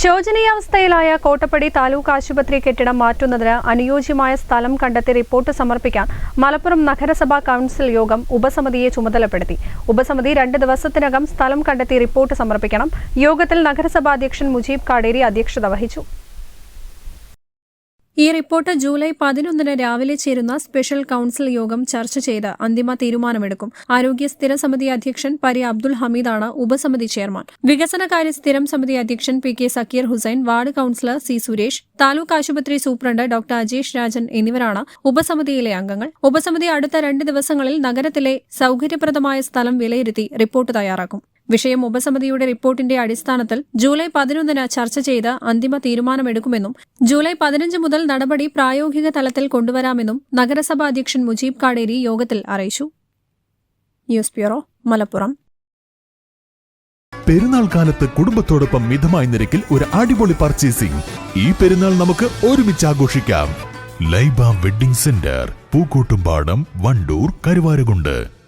ശോചനീയാവസ്ഥയിലായ കോട്ടപ്പടി താലൂക്ക് ആശുപത്രി കെട്ടിടം മാറ്റുന്നതിന് അനുയോജ്യമായ സ്ഥലം കണ്ടെത്തി റിപ്പോർട്ട് സമർപ്പിക്കാൻ മലപ്പുറം നഗരസഭാ കൌൺസിൽ യോഗം ഉപസമിതിയെ ചുമതലപ്പെടുത്തി. ഉപസമിതി രണ്ട് ദിവസത്തിനകം സ്ഥലം കണ്ടെത്തി റിപ്പോർട്ട് സമർപ്പിക്കണം. യോഗത്തിൽ നഗരസഭാ അധ്യക്ഷൻ മുജീബ് കാടേരി അധ്യക്ഷത വഹിച്ചു. ഈ റിപ്പോർട്ട് ജൂലൈ പതിനൊന്നിന് രാവിലെ ചേരുന്ന സ്പെഷ്യൽ കൌൺസിൽ യോഗം ചർച്ച ചെയ്ത് അന്തിമ തീരുമാനമെടുക്കും. ആരോഗ്യ സ്ഥിര സമിതി അധ്യക്ഷൻ പരി അബ്ദുൽ ഹമീദാണ് ഉപസമിതി ചെയർമാൻ. വികസനകാര്യ സ്ഥിരം സമിതി അധ്യക്ഷൻ P K Zakir Hussain ward councillor C Suresh taluk ആശുപത്രി സൂപ്രണ്ട് ഡോക്ടർ അജേഷ് രാജൻ എന്നിവരാണ് ഉപസമിതിയിലെ അംഗങ്ങൾ. ഉപസമിതി അടുത്ത രണ്ട് ദിവസങ്ങളിൽ നഗരത്തിലെ സൌകര്യപ്രദമായ സ്ഥലം വിലയിരുത്തി റിപ്പോർട്ട് തയ്യാറാക്കും. വിഷയം ഉപസമിതിയുടെ റിപ്പോർട്ടിന്റെ അടിസ്ഥാനത്തിൽ ജൂലൈ പതിനൊന്നിന് ചർച്ച ചെയ്ത് അന്തിമ തീരുമാനമെടുക്കുമെന്നും ജൂലൈ പതിനഞ്ച് മുതൽ നടപടി പ്രായോഗിക തലത്തിൽ കൊണ്ടുവരാമെന്നും നഗരസഭാ അധ്യക്ഷൻ മുജീബ് കാടേരി യോഗത്തിൽ അറിയിച്ചു. News bureau Malappuram. പെരുന്നാൾ കാലത്ത് കുടുംബത്തോടൊപ്പം മിതമായ നിരക്കിൽ ഒരു അടിപൊളി പർച്ചേസിംഗ്. ഈ പെരുന്നാൾ നമുക്ക് ഒരുമിച്ച് ആഘോഷിക്കാം. Laiba wedding centre Pookkottumpadam Wandoor Karuvarakundu.